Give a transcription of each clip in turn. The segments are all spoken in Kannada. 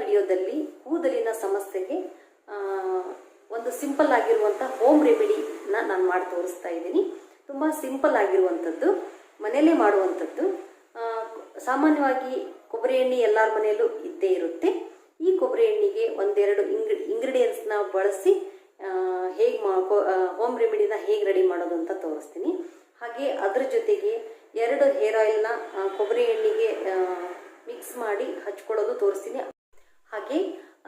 ವಿಡಿಯೋದಲ್ಲಿ ಕೂದಲಿನ ಸಮಸ್ಯೆಗೆ ಒಂದು ಸಿಂಪಲ್ ಆಗಿರುವಂಥ ಹೋಮ್ ರೆಮಿಡಿನ ನಾನು ಮಾಡಿ ತೋರಿಸ್ತಾ ಇದ್ದೀನಿ. ತುಂಬ ಸಿಂಪಲ್ ಆಗಿರುವಂಥದ್ದು, ಮನೆಯಲ್ಲೇ ಮಾಡುವಂಥದ್ದು. ಸಾಮಾನ್ಯವಾಗಿ ಕೊಬ್ಬರಿ ಎಣ್ಣೆ ಎಲ್ಲರ ಮನೆಯಲ್ಲೂ ಇದ್ದೇ ಇರುತ್ತೆ. ಈ ಕೊಬ್ಬರಿ ಎಣ್ಣೆಗೆ ಒಂದೆರಡು ಇಂಗ್ರಿ ಇಂಗ್ರೀಡಿಯೆಂಟ್ಸ್ನ ಬಳಸಿ ಹೇಗೆ ಮಾ ಹೋಮ್ ರೆಮಿಡಿನ ಹೇಗೆ ರೆಡಿ ಮಾಡೋದು ಅಂತ ತೋರಿಸ್ತೀನಿ. ಹಾಗೆ ಅದ್ರ ಜೊತೆಗೆ ಎರಡು ಹೇರ್ ಆಯಿಲ್ನ ಕೊಬ್ಬರಿ ಎಣ್ಣೆಗೆ ಮಿಕ್ಸ್ ಮಾಡಿ ಹಚ್ಕೊಳ್ಳೋದು ತೋರಿಸ್ತೀನಿ. ಹಾಗೆ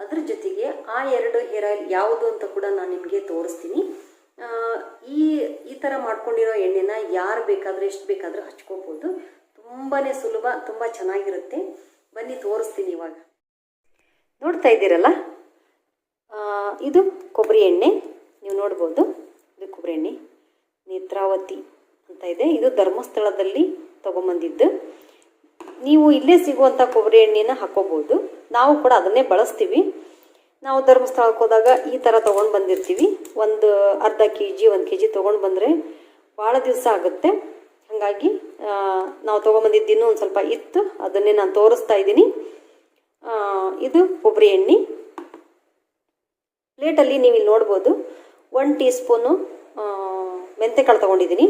ಅದ್ರ ಜೊತೆಗೆ ಆ ಎರಡು ಹೇರ್ ಆಯಿಲ್ ಯಾವುದು ಅಂತ ಕೂಡ ನಾನು ನಿಮಗೆ ತೋರಿಸ್ತೀನಿ. ಈ ಈ ಥರ ಮಾಡ್ಕೊಂಡಿರೋ ಎಣ್ಣೆನ ಯಾರು ಬೇಕಾದರೂ, ಎಷ್ಟು ಬೇಕಾದರೂ ಹಚ್ಕೋಬೋದು. ತುಂಬಾ ಸುಲಭ, ತುಂಬ ಚೆನ್ನಾಗಿರುತ್ತೆ. ಬನ್ನಿ ತೋರಿಸ್ತೀನಿ ಇವಾಗ. ನೋಡ್ತಾ ಇದ್ದೀರಲ್ಲ? ಇದು ಕೊಬ್ಬರಿ ಎಣ್ಣೆ. ನೀವು ನೋಡ್ಬೋದು. ಇದು ಕೊಬ್ಬರಿ ಎಣ್ಣೆ. ನೇತ್ರಾವತಿ ಅಂತ ಇದೆ. ಇದು ಧರ್ಮಸ್ಥಳದಲ್ಲಿ ತೊಗೊಂಬಂದಿದ್ದು. ನೀವು ಇಲ್ಲೇ ಸಿಗುವಂಥ ಕೊಬ್ಬರಿ ಎಣ್ಣೆನ ಹಾಕೋಬೋದು. ನಾವು ಕೂಡ ಅದನ್ನೇ ಬಳಸ್ತೀವಿ. ನಾವು ಧರ್ಮಸ್ಥಳಕ್ಕೆ ಹೋದಾಗ ಈ ಥರ ತೊಗೊಂಡು ಬಂದಿರ್ತೀವಿ. ಒಂದು ಅರ್ಧ ಕೆ ಜಿ ಒಂದು ಕೆ ಜಿ ತೊಗೊಂಡು ಬಂದರೆ ಭಾಳ ದಿವಸ ಆಗುತ್ತೆ. ಹಾಗಾಗಿ ನಾವು ತೊಗೊಂಬಂದಿದ್ದು ಒಂದು ಸ್ವಲ್ಪ ಇತ್ತು. ಅದನ್ನೇ ನಾನು ತೋರಿಸ್ತಾ ಇದ್ದೀನಿ. ಇದು ಕೊಬ್ಬರಿ ಎಣ್ಣೆ. ಪ್ಲೇಟಲ್ಲಿ ನೀವು ಇಲ್ಲಿ ನೋಡ್ಬೋದು ಒನ್ ಟೀ ಸ್ಪೂನು ಮೆಂತೆಕಾಳು ತೊಗೊಂಡಿದ್ದೀನಿ.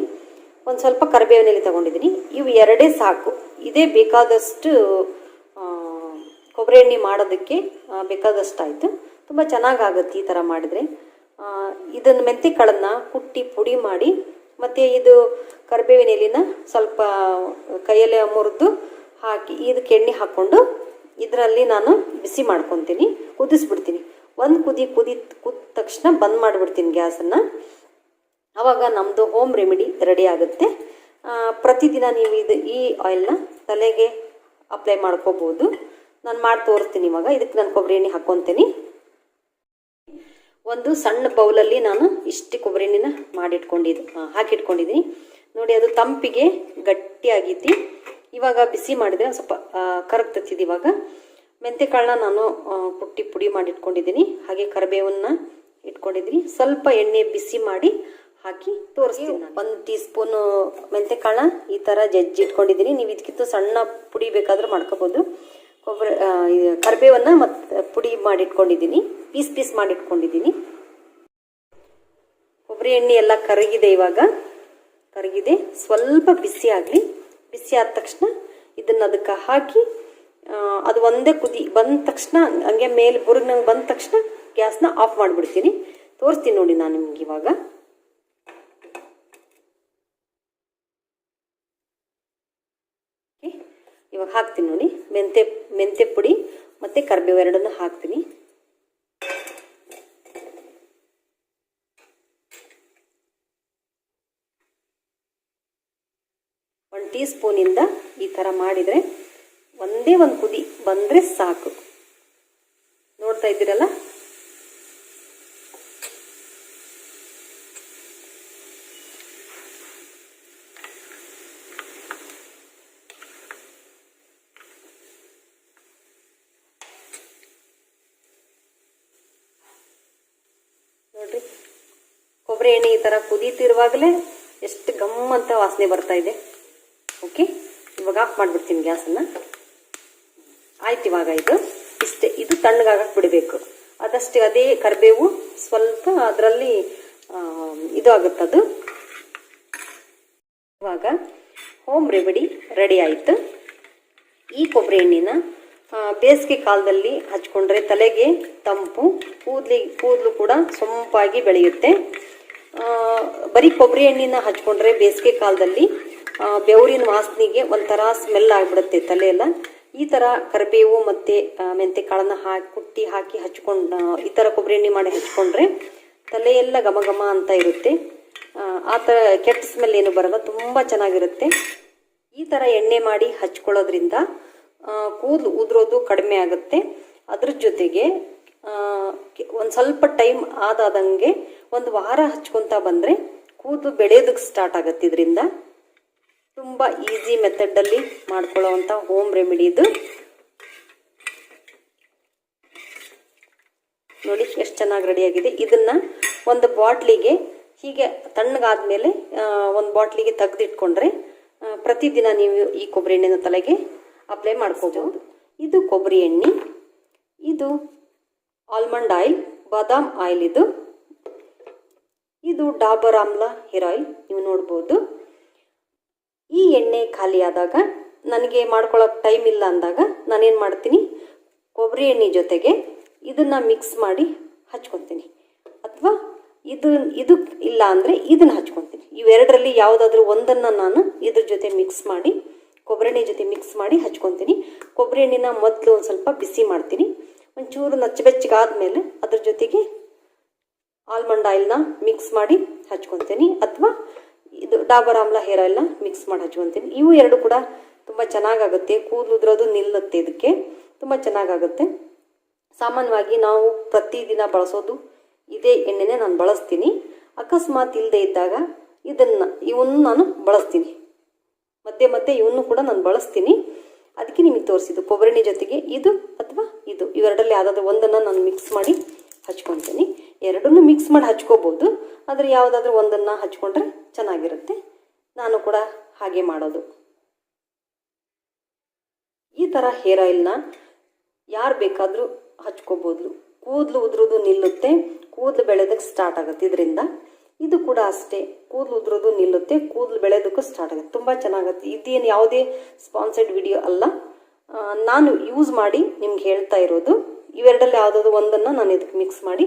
ಒಂದು ಸ್ವಲ್ಪ ಕರಿಬೇವಿನ ಎಲೆ ತೊಗೊಂಡಿದ್ದೀನಿ. ಇವು ಎರಡೇ ಸಾಕು. ಇದೇ ಬೇಕಾದಷ್ಟು ಕೊಬ್ಬರಿ ಎಣ್ಣೆ ಮಾಡೋದಕ್ಕೆ ಬೇಕಾದಷ್ಟಾಯಿತು. ತುಂಬ ಚೆನ್ನಾಗಾಗುತ್ತೆ ಈ ಥರ ಮಾಡಿದರೆ. ಇದನ್ನು ಮೆಂತೆಕಾಳನ್ನು ಕುಟ್ಟಿ ಪುಡಿ ಮಾಡಿ, ಮತ್ತು ಇದು ಕರಿಬೇವಿನ ಎಲೆನ ಸ್ವಲ್ಪ ಕೈಯಲ್ಲೇ ಮುರಿದು ಹಾಕಿ, ಇದಕ್ಕೆ ಎಣ್ಣೆ ಹಾಕ್ಕೊಂಡು ಇದರಲ್ಲಿ ನಾನು ಬಿಸಿ ಮಾಡ್ಕೊತೀನಿ. ಕುದಿಸ್ಬಿಡ್ತೀನಿ. ಒಂದು ಕುದಿ ಕುದಿ ಕುದ ತಕ್ಷಣ ಬಂದ್ ಮಾಡಿಬಿಡ್ತೀನಿ ಗ್ಯಾಸನ್ನು. ಆವಾಗ ನಮ್ಮದು ಹೋಮ್ ರೆಮಿಡಿ ರೆಡಿ ಆಗುತ್ತೆ. ಪ್ರತಿದಿನ ನೀವು ಇದು ಈ ಆಯಿಲ್ನ ತಲೆಗೆ ಅಪ್ಲೈ ಮಾಡ್ಕೋಬೋದು. ನಾನು ಮಾಡಿ ತೋರಿಸ್ತೀನಿ ಇವಾಗ. ಇದಕ್ಕೆ ನಾನು ಕೊಬ್ಬರಿ ಎಣ್ಣೆ ಹಾಕ್ಕೊತೀನಿ ಒಂದು ಸಣ್ಣ ಬೌಲಲ್ಲಿ ನಾನು ಇಷ್ಟು ಕೊಬ್ಬರಿ ಎಣ್ಣೆನ ಮಾಡಿಟ್ಕೊಂಡಿದ್ದು ಹಾಕಿಟ್ಕೊಂಡಿದ್ದೀನಿ ನೋಡಿ, ಅದು ತಂಪಿಗೆ ಗಟ್ಟಿಯಾಗಿತ್ತು ಇವಾಗ ಬಿಸಿ ಮಾಡಿದ್ರೆ ಸ್ವಲ್ಪ ಕರಗ್ತತ್ತಿದ್ದು ಇವಾಗ. ಮೆಂತೆಕಾಳನ್ನ ನಾನು ಪುಟ್ಟಿ ಪುಡಿ ಮಾಡಿಟ್ಕೊಂಡಿದ್ದೀನಿ ಹಾಗೆ ಕರಿಬೇವನ್ನ ಇಟ್ಕೊಂಡಿದ್ದೀನಿ ಸ್ವಲ್ಪ ಎಣ್ಣೆ ಬಿಸಿ ಮಾಡಿ ಹಾಕಿ ತೋರಿಸ್ತೀನಿ ಒಂದು ಟೀ ಸ್ಪೂನು ಕಾಳ ಈ ಥರ ಜಜ್ಜಿ ಇಟ್ಕೊಂಡಿದ್ದೀನಿ ನೀವು ಇದಕ್ಕಿಂತ ಸಣ್ಣ ಪುಡಿ ಬೇಕಾದ್ರೆ ಮಾಡ್ಕೋಬೋದು. ಕೊಬ್ಬರಿ ಕರ್ಬೇವನ್ನ ಮತ್ ಕರಿಬೇವನ್ನ ಮತ್ತು ಪುಡಿ ಮಾಡಿಟ್ಕೊಂಡಿದ್ದೀನಿ. Piece piece ಮಾಡಿಟ್ಕೊಂಡಿದ್ದೀನಿ. ಕೊಬ್ಬರಿ ಎಣ್ಣೆ ಎಲ್ಲ ಕರಗಿದೆ ಇವಾಗ. ಕರಗಿದೆ. ಸ್ವಲ್ಪ ಬಿಸಿ ಆಗಲಿ. ಬಿಸಿ ಆದ ತಕ್ಷಣ ಇದನ್ನು ಅದಕ್ಕೆ ಹಾಕಿ ಅದು ಒಂದೇ ಕುದಿ ಬಂದ ತಕ್ಷಣ ಹಂಗೆ ಮೇಲೆ ಬುರುಗ್ ನಂಗೆ ಬಂದ ತಕ್ಷಣ ಗ್ಯಾಸ್ನ ಆಫ್ ಮಾಡಿಬಿಡ್ತೀನಿ. ತೋರಿಸ್ತೀನಿ ನೋಡಿ ನಾನು ನಿಮ್ಗೆ ಇವಾಗ ಓಕೆ ಇವಾಗ ಹಾಕ್ತೀನಿ ನೋಡಿ. ಮೆಂತೆ ಮೆಂತೆ ಪುಡಿ ಮತ್ತು ಕರಿಬೇವು ಎರಡನ್ನು ಹಾಕ್ತೀನಿ. ಒನ್ ಟೀ ಸ್ಪೂನಿಂದ ಈ ಥರ ಮಾಡಿದರೆ ಒಂದೇ ಒಂದು ಕುದಿ ಬಂದರೆ ಸಾಕು. ನೋಡ್ತಾ ಇದ್ದೀರಲ್ಲ? ನೋಡ್ರಿ. ಕೊಬ್ಬರಿ ಎಣ್ಣೆ ಈ ಥರ ಕುದೀತಿರುವಾಗಲೇ ಎಷ್ಟು ಗಮ್ ಅಂತ ವಾಸನೆ ಬರ್ತಾ ಇದೆ. ಓಕೆ, ಇವಾಗ ಆಫ್ ಮಾಡಿಬಿಡ್ತೀನಿ ಗ್ಯಾಸನ್ನು ಆಯ್ತು ಇವಾಗ ಇದು. ಇಷ್ಟೇ, ಇದು ತಣ್ಣಗಾಗಕ್ಕೆ ಬಿಡಬೇಕು. ಅದಷ್ಟೇ ಅದೇ ಕರಿಬೇವು ಸ್ವಲ್ಪ ಅದರಲ್ಲಿ ಇದು ಆಗುತ್ತದು ಇವಾಗ ಹೋಮ್ ರೆಮಿಡಿ ರೆಡಿ ಆಯಿತು. ಈ ಕೊಬ್ಬರಿ ಎಣ್ಣೆನ ಬೇಸಿಗೆ ಕಾಲದಲ್ಲಿ ಹಚ್ಕೊಂಡ್ರೆ ತಲೆಗೆ ತಂಪು ಕೂದಲಿ ಕೂದಲು ಕೂಡ ಸೊಂಪಾಗಿ ಬೆಳೆಯುತ್ತೆ. ಬರೀ ಕೊಬ್ಬರಿ ಎಣ್ಣೆನ ಹಚ್ಕೊಂಡ್ರೆ ಬೇಸಿಗೆ ಕಾಲದಲ್ಲಿ ಬೆವರಿನ ವಾಸನೆಗೆ ಒಂಥರ ಸ್ಮೆಲ್ ಆಗಿಬಿಡುತ್ತೆ ತಲೆಯೆಲ್ಲ. ಈ ಥರ ಕರಿಬೇವು ಮತ್ತು ಮೆಂತೆ ಕಾಳನ್ನು ಹಾಕಿ, ಕುಟ್ಟಿ ಹಾಕಿ ಹಚ್ಕೊಂಡು ಈ ಥರ ಕೊಬ್ಬರಿ ಎಣ್ಣೆ ಮಾಡಿ ಹಚ್ಕೊಂಡ್ರೆ ತಲೆಯೆಲ್ಲ ಘಮ ಘಮ ಅಂತ ಇರುತ್ತೆ. ಆ ಥರ ಕೆಟ್ಟ ಸ್ಮೆಲ್ ಏನು ಬರಲ್ಲ, ತುಂಬ ಚೆನ್ನಾಗಿರುತ್ತೆ. ಈ ಥರ ಎಣ್ಣೆ ಮಾಡಿ ಹಚ್ಕೊಳ್ಳೋದ್ರಿಂದ ಕೂದಲು ಉದುರೋದು ಕಡಿಮೆ ಆಗುತ್ತೆ. ಅದ್ರ ಜೊತೆಗೆ ಒಂದು ಸ್ವಲ್ಪ ಟೈಮ್ ಆದಾದಂಗೆ ಒಂದು ವಾರ ಹಚ್ಕೊತಾ ಬಂದರೆ ಕೂದಲು ಬೆಳೆಯೋದಕ್ಕೆ ಸ್ಟಾರ್ಟ್ ಆಗುತ್ತೆ. ಇದರಿಂದ ತುಂಬ ಈಸಿ ಮೆಥಡಲ್ಲಿ ಮಾಡ್ಕೊಳ್ಳೋವಂಥ ಹೋಮ್ ರೆಮಿಡಿ ಇದು. ನೋಡಿ, ಎಷ್ಟು ಚೆನ್ನಾಗಿ ರೆಡಿಯಾಗಿದೆ ಇದನ್ನು ಒಂದು ಬಾಟ್ಲಿಗೆ ಹೀಗೆ ತಣ್ಣಗಾದ್ಮೇಲೆ ಒಂದು ಬಾಟ್ಲಿಗೆ ತೆಗೆದಿಟ್ಕೊಂಡ್ರೆ ಪ್ರತಿದಿನ ನೀವು ಈ ಕೊಬ್ಬರಿ ಎಣ್ಣೆನ ತಲೆಗೆ ಅಪ್ಲೈ ಮಾಡ್ಕೋಬಹುದು ಇದು ಕೊಬ್ಬರಿ ಎಣ್ಣೆ, ಇದು ಆಲ್ಮಂಡ್ ಆಯಿಲ್ ಬಾದಾಮ್ ಆಯಿಲ್ ಇದು. ಇದು ಡಾಬರ್ ಆಮ್ಲ ಹೇರ್ ಆಯಿಲ್ ನೀವು ನೋಡ್ಬೋದು. ಈ ಎಣ್ಣೆ ಖಾಲಿ ಆದಾಗ ನನಗೆ ಮಾಡ್ಕೊಳ್ಳೋಕೆ ಟೈಮ್ ಇಲ್ಲ ಅಂದಾಗ ನಾನೇನು ಮಾಡ್ತೀನಿ? ಕೊಬ್ಬರಿ ಎಣ್ಣೆ ಜೊತೆಗೆ ಇದನ್ನು ಮಿಕ್ಸ್ ಮಾಡಿ ಹಚ್ಕೊತೀನಿ ಅಥವಾ ಇದು ಇದು ಇಲ್ಲ ಅಂದರೆ ಇದನ್ನು ಹಚ್ಕೊತೀನಿ ಇವೆರಡರಲ್ಲಿ ಯಾವುದಾದ್ರೂ ಒಂದನ್ನು ನಾನು ಇದ್ರ ಜೊತೆ ಮಿಕ್ಸ್ ಮಾಡಿ ಕೊಬ್ಬರಿ ಎಣ್ಣೆ ಜೊತೆ ಮಿಕ್ಸ್ ಮಾಡಿ ಹಚ್ಕೊತೀನಿ. ಕೊಬ್ಬರಿ ಎಣ್ಣೆನ ಮೊದಲು ಒಂದು ಸ್ವಲ್ಪ ಬಿಸಿ ಮಾಡ್ತೀನಿ. ಒಂಚೂರು ನಚ್ಚಬೆಚ್ಚಗಾದ್ಮೇಲೆ ಅದ್ರ ಜೊತೆಗೆ ಆಲ್ಮಂಡ್ ಆಯಿಲ್ನ ಮಿಕ್ಸ್ ಮಾಡಿ ಹಚ್ಕೊತೀನಿ. ಅಥವಾ ಇದು ಡಾಬರ್ ಆಮ್ಲ ಹೇರ್ ಆಯಿಲ್ನ ಮಿಕ್ಸ್ ಮಾಡಿ ಹಚ್ಕೊತೀನಿ. ಇವು ಎರಡು ಕೂಡ ತುಂಬ ಚೆನ್ನಾಗಾಗುತ್ತೆ. ಕೂದಲು ಉದ್ರೋದು ನಿಲ್ಲುತ್ತೆ ಇದಕ್ಕೆ. ತುಂಬ ಚೆನ್ನಾಗಾಗುತ್ತೆ. ಸಾಮಾನ್ಯವಾಗಿ ನಾವು ಪ್ರತಿದಿನ ಬಳಸೋದು ಇದೇ ಎಣ್ಣೆನೇ ನಾನು ಬಳಸ್ತೀನಿ. ಅಕಸ್ಮಾತ್ ಇಲ್ಲದೆ ಇದ್ದಾಗ ಇದನ್ನು, ಇವನ್ನು ನಾನು ಬಳಸ್ತೀನಿ. ಮಧ್ಯೆ ಮಧ್ಯೆ ಇವನ್ನು ಕೂಡ ನಾನು ಬಳಸ್ತೀನಿ. ಅದಕ್ಕೆ ನಿಮಗೆ ತೋರಿಸಿದ್ದು ಕೊಬ್ಬರಿಣಿ ಜೊತೆಗೆ ಇದು ಅಥವಾ ಇದು. ಇವೆರಡರಲ್ಲಿ ಯಾವುದಾದ್ರು ಒಂದನ್ನು ನಾನು ಮಿಕ್ಸ್ ಮಾಡಿ ಹಚ್ಕೊತೀನಿ. ಎರಡನ್ನೂ ಮಿಕ್ಸ್ ಮಾಡಿ ಹಚ್ಕೋಬೋದು. ಆದರೆ ಯಾವುದಾದ್ರೂ ಒಂದನ್ನು ಹಚ್ಕೊಂಡ್ರೆ ಚೆನ್ನಾಗಿರುತ್ತೆ. ನಾನು ಕೂಡ ಹಾಗೆ ಮಾಡೋದು. ಈ ಥರ ಹೇರ್ ಆಯಿಲ್ನ ಯಾರು ಬೇಕಾದರೂ ಹಚ್ಕೋಬೋದು. ಕೂದಲು ಉದುರೋದು ನಿಲ್ಲುತ್ತೆ. ಕೂದಲು ಬೆಳೆದಕ್ಕೆ ಸ್ಟಾರ್ಟ್ ಆಗುತ್ತೆ. ಇದರಿಂದ ಇದು ಕೂಡ ಅಷ್ಟೇ. ಕೂದಲು ಉದುರೋದು ನಿಲ್ಲುತ್ತೆ. ಕೂದಲು ಬೆಳೆಯೋದಕ್ಕೂ ಸ್ಟಾರ್ಟ್ ಆಗುತ್ತೆ. ತುಂಬ ಚೆನ್ನಾಗುತ್ತೆ. ಇದೇನು ಯಾವುದೇ ಸ್ಪಾನ್ಸರ್ಡ್ ವಿಡಿಯೋ ಅಲ್ಲ. ನಾನು ಯೂಸ್ ಮಾಡಿ ನಿಮ್ಗೆ ಹೇಳ್ತಾ ಇರೋದು. ಇವೆರಡಲ್ಲಿ ಯಾವುದಾದ್ರು ಒಂದನ್ನು ನಾನು ಇದಕ್ಕೆ ಮಿಕ್ಸ್ ಮಾಡಿ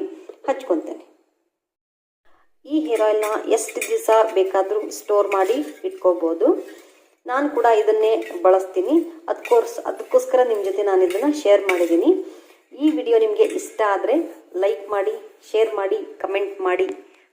ಹಚ್ಕೊತೇನೆ. ಈ ಹೇರ್ ಆಯಿಲ್ನ ಎಷ್ಟು ದಿವಸ ಬೇಕಾದರೂ ಸ್ಟೋರ್ ಮಾಡಿ ಇಟ್ಕೋಬೋದು. ನಾನು ಕೂಡ ಇದನ್ನೇ ಬಳಸ್ತೀನಿ. ಅದಕ್ಕೋಸ್ ಅದಕ್ಕೋಸ್ಕರ ನಿಮ್ಮ ಜೊತೆ ನಾನು ಇದನ್ನು ಶೇರ್ ಮಾಡಿದ್ದೀನಿ. ಈ ವಿಡಿಯೋ ನಿಮಗೆ ಇಷ್ಟ ಆದರೆ ಲೈಕ್ ಮಾಡಿ ಶೇರ್ ಮಾಡಿ ಕಮೆಂಟ್ ಮಾಡಿ.